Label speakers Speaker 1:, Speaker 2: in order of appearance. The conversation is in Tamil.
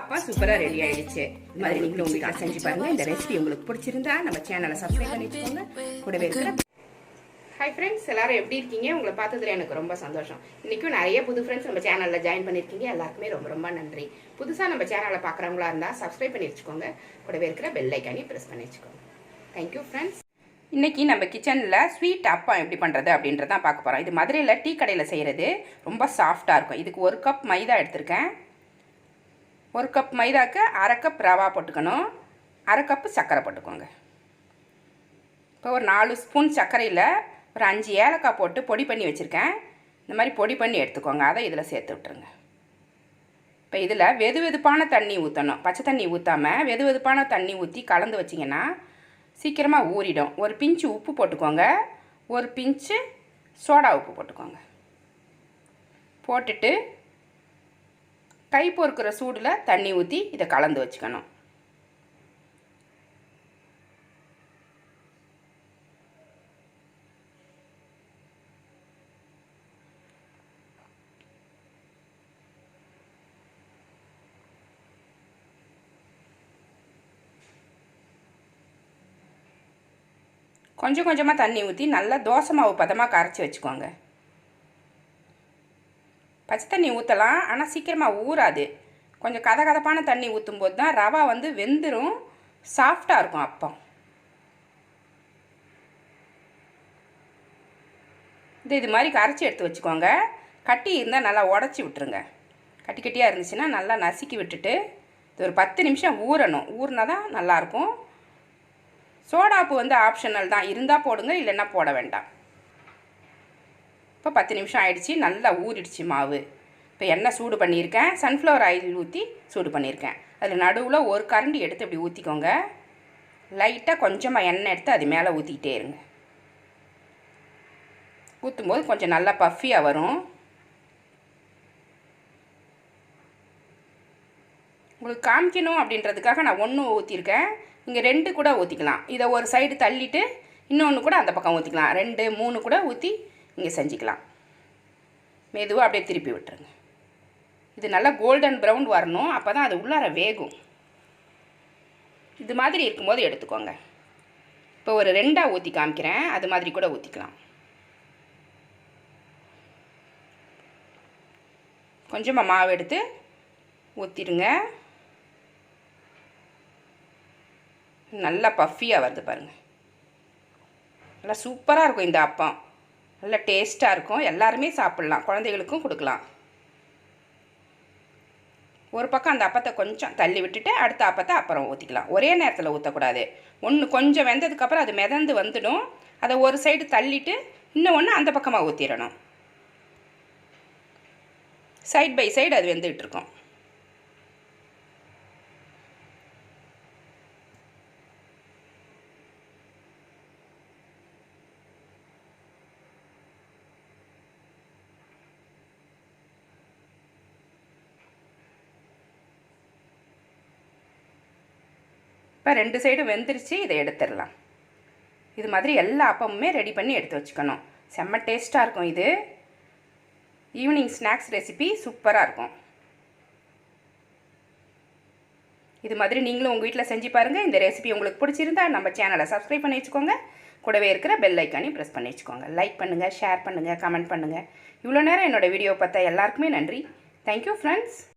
Speaker 1: அப்பா சூப்பரா ரெடி ஆயிடுச்சு. இது மாதிரி நீங்களும் உங்க வீட்டில் செஞ்சு பாருங்க. இந்த ரெசிபி உங்களுக்கு பிடிச்சிருந்தா நம்ம சேனலை சப்ஸ்கிரைப் பண்ணி வச்சுக்கோங்க கூடவே இருக்கிற ஹாய் ஃப்ரெண்ட்ஸ் எல்லாரும் எப்படி இருக்கீங்க? உங்களை பார்த்ததுல எனக்கு ரொம்ப சந்தோஷம். இன்னைக்கும் நிறைய புது ஃப்ரெண்ட்ஸ் நம்ம சேனல்ல ஜாயின் பண்ணிருக்கீங்க எல்லாருக்குமே ரொம்ப ரொம்ப நன்றி. புதுசா நம்ம சேனலை பார்க்குறவங்களா இருந்தா சப்ஸ்கிரைப் பண்ணி வச்சுக்கோங்க. கூடவே இருக்கிற பெல் ஐக்கானி ப்ரெஸ் பண்ணி வச்சுக்கோங்க. தேங்க்யூ ஃப்ரெண்ட்ஸ் இன்னைக்கு நம்ம கிச்சனில் ஸ்வீட் அப்பம் எப்படி பண்ணுறது அப்படின்றத பார்க்க போகிறோம் இது மதுரையில் டீ கடையில் செய்கிறது ரொம்ப சாஃப்டாக இருக்கும். இதுக்கு ஒரு கப் மைதா எடுத்திருக்கேன். ஒரு கப் மைதாக்கு அரை கப் ரவா போட்டுக்கணும். அரை கப்பு சர்க்கரை போட்டுக்கோங்க. இப்போ ஒரு நாலு ஸ்பூன் சர்க்கரையில் ஒரு அஞ்சு ஏலக்காய் போட்டு பொடி பண்ணி வச்சுருக்கேன். இந்த மாதிரி பொடி பண்ணி எடுத்துக்கோங்க. அதை இதில் சேர்த்து விட்டுருங்க. இப்போ இதில் வெது வெதுப்பான தண்ணி ஊற்றணும் பச்சை தண்ணி ஊற்றாமல் வெது வெதுப்பான தண்ணி ஊற்றி கலந்து வச்சிங்கன்னா சீக்கிரமாக ஊறிடும். ஒரு பிஞ்சு உப்பு போட்டுக்கோங்க. ஒரு பிஞ்சு சோடா உப்பு போட்டுக்கோங்க. போட்டுட்டு கை பொறுக்கிற சூடில் தண்ணி ஊற்றி இதை கலந்து வச்சுக்கணும். கொஞ்சம் கொஞ்சமாக தண்ணி ஊற்றி நல்லா தோசை மாவு பதமாக கரைச்சி வச்சுக்கோங்க. பச்சை தண்ணி ஊற்றலாம் ஆனால் சீக்கிரமாக ஊறாது. கொஞ்சம் கதகதப்பான தண்ணி ஊற்றும் போது தான் ரவா வந்து வெந்துடும் சாஃப்டாக இருக்கும் அப்பம். இது இது மாதிரி கரைச்சி எடுத்து வச்சுக்கோங்க. கட்டி இருந்தால் நல்லா உடச்சி விட்டுருங்க. கட்டி கட்டியாக இருந்துச்சுன்னா நல்லா நசுக்கி விட்டுட்டு இது ஒரு பத்து நிமிஷம் ஊறணும். ஊறினா தான் நல்லாயிருக்கும் சோடாப்பு வந்து ஆப்ஷனல் தான். இருந்தால் போடுங்க இல்லைன்னா போட வேண்டாம். இப்போ பத்து நிமிஷம் ஆயிடுச்சு நல்லா ஊறிடுச்சு மாவு. இப்போ எண்ணெய் சூடு பண்ணியிருக்கேன் சன்ஃப்ளவர் ஆயில் ஊற்றி சூடு பண்ணியிருக்கேன். அதில் நடுவில் ஒரு கரண்டி எடுத்து இப்படி ஊற்றிக்கோங்க லைட்டாக கொஞ்சமாக எண்ணெய் எடுத்து அது மேலே ஊற்றிக்கிட்டே இருங்க. ஊற்றும்போது கொஞ்சம் நல்லா பஃபியாக வரும். உங்களுக்கு காமிக்கணும் அப்படின்றதுக்காக நான் ஒன்று ஊற்றிருக்கேன் இங்கே ரெண்டு கூட ஊற்றிக்கலாம் இதை ஒரு சைடு தள்ளிட்டு இன்னொன்று கூட அந்த பக்கம் ஊற்றிக்கலாம் ரெண்டு மூணு கூட ஊற்றி இங்கே செஞ்சுக்கலாம். மெதுவாக அப்படியே திருப்பி விட்டுருங்க. இது நல்லா கோல்டன் ப்ரௌன் வரணும். அப்போ தான் அது உள்ளார வேகும். இது மாதிரி இருக்கும்போது எடுத்துக்கோங்க. இப்போ ஒரு ரெண்டாக ஊற்றி காமிக்கிறேன். அது மாதிரி கூட ஊற்றிக்கலாம் கொஞ்சமாக மாவு எடுத்து ஊற்றிடுங்க நல்லா பஃபியாக வருது பாருங்கள் நல்லா சூப்பராக இருக்கும் இந்த அப்பம். நல்லா டேஸ்ட்டாக இருக்கும். எல்லாருமே சாப்பிட்லாம். குழந்தைகளுக்கும் கொடுக்கலாம். ஒரு பக்கம் அந்த அப்பத்தை கொஞ்சம் தள்ளி விட்டுட்டு அடுத்த அப்பத்தை அப்புறம் ஊற்றிக்கலாம் ஒரே நேரத்தில் ஊற்றக்கூடாது ஒன்று கொஞ்சம் வெந்ததுக்கப்புறம் அது மிதந்து வந்துடும். அதை ஒரு சைடு தள்ளிட்டு இன்னும் ஒன்று அந்த பக்கமாக ஊற்றிடணும் சைட் பை சைடு அது வெந்துக்கிட்டு இப்போ ரெண்டு சைடும் வெந்துருச்சு இதை எடுத்துடலாம். இது மாதிரி எல்லா அப்பமுமே ரெடி பண்ணி எடுத்து வச்சுக்கணும். செம்ம டேஸ்ட்டாக இருக்கும் இது. ஈவினிங் ஸ்நாக்ஸ் ரெசிபி சூப்பராக இருக்கும். இது மாதிரி நீங்களும் உங்கள் வீட்டில் செஞ்சு பாருங்கள் இந்த ரெசிபி உங்களுக்கு பிடிச்சிருந்தா நம்ம சேனலை சப்ஸ்கிரைப் பண்ணி வச்சுக்கோங்க. கூடவே இருக்கிற பெல் ஐக்கானையும் ப்ரெஸ் பண்ணி வச்சுக்கோங்க. லைக் பண்ணுங்கள் ஷேர் பண்ணுங்கள் கமெண்ட் பண்ணுங்கள் இவ்வளோ நேரம் என்னோடய வீடியோ பார்த்தா எல்லாருக்குமே நன்றி. Thank you friends